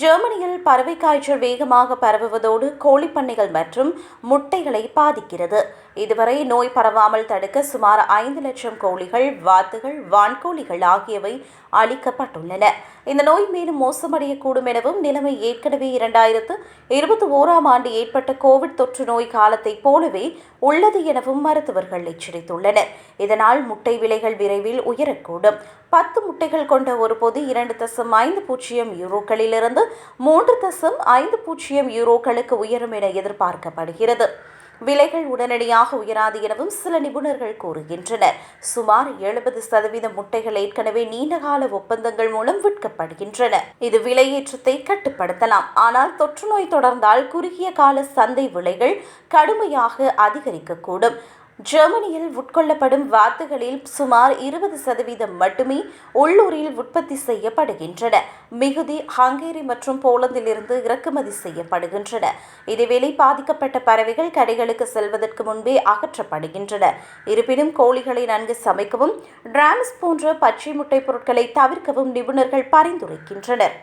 ஜெர்மனியில் பறவை காய்ச்சல் வேகமாக பரவுவதோடு கோழிப்பண்ணைகள் மற்றும் முட்டைகளை பாதிக்கிறது. இதுவரை நோய் பரவாமல் தடுக்க சுமார் ஐந்து லட்சம் கோழிகள் வாத்துகள் வான்கோழிகள் ஆகியவை அளிக்கப்பட்டுள்ளன இந்த நோய் மேலும் மோசமடையக்கூடும் எனவும் நிலைமை ஏற்கனவே இரண்டாயிரத்து இருபத்தி ஓராம் ஆண்டு ஏற்பட்ட கோவிட் தொற்று நோய் காலத்தைப் போலவே உள்ளது எனவும் மருத்துவர்கள் எச்சரித்துள்ளனர். இதனால் முட்டை விலைகள் விரைவில் உயரக்கூடும். பத்து முட்டைகள் கொண்ட ஒரு பொது இரண்டு தசம் ஐந்து பூஜ்ஜியம் யூரோக்களிலிருந்து மூன்று தசம் ஐந்து பூஜ்ஜியம் யூரோக்களுக்கு உயரும் என எதிர்பார்க்கப்படுகிறது. விலைகள் உடனடியாக உயராது எனவும் சில நிபுணர்கள் கூறுகின்றனர். சுமார் எழுபது சதவீத முட்டைகள் ஏற்கனவே நீண்டகால ஒப்பந்தங்கள் மூலம் விற்கப்படுகின்றன. இது விலையேற்றத்தை கட்டுப்படுத்தலாம். ஆனால் தொற்றுநோய் தொடர்ந்தால் குறுகிய கால சந்தை விலைகள் கடுமையாக அதிகரிக்கக்கூடும். ஜெர்மனியில் உட்கொள்ளப்படும் வாத்துகளில் சுமார் இருபது சதவீதம் மட்டுமே உள்ளூரில் உற்பத்தி செய்யப்படுகின்றன. மிகுதி ஹங்கேரி மற்றும் போலந்திலிருந்து இறக்குமதி செய்யப்படுகின்றன. இதேவேளை பாதிக்கப்பட்ட பறவைகள் கடைகளுக்கு செல்வதற்கு முன்பே அகற்றப்படுகின்றன. இருப்பினும் கோழிகளை நன்கு சமைக்கவும் டிராம்ஸ் போன்ற பச்சை முட்டை பொருட்களை தவிர்க்கவும் நிபுணர்கள் பரிந்துரைக்கின்றனர்.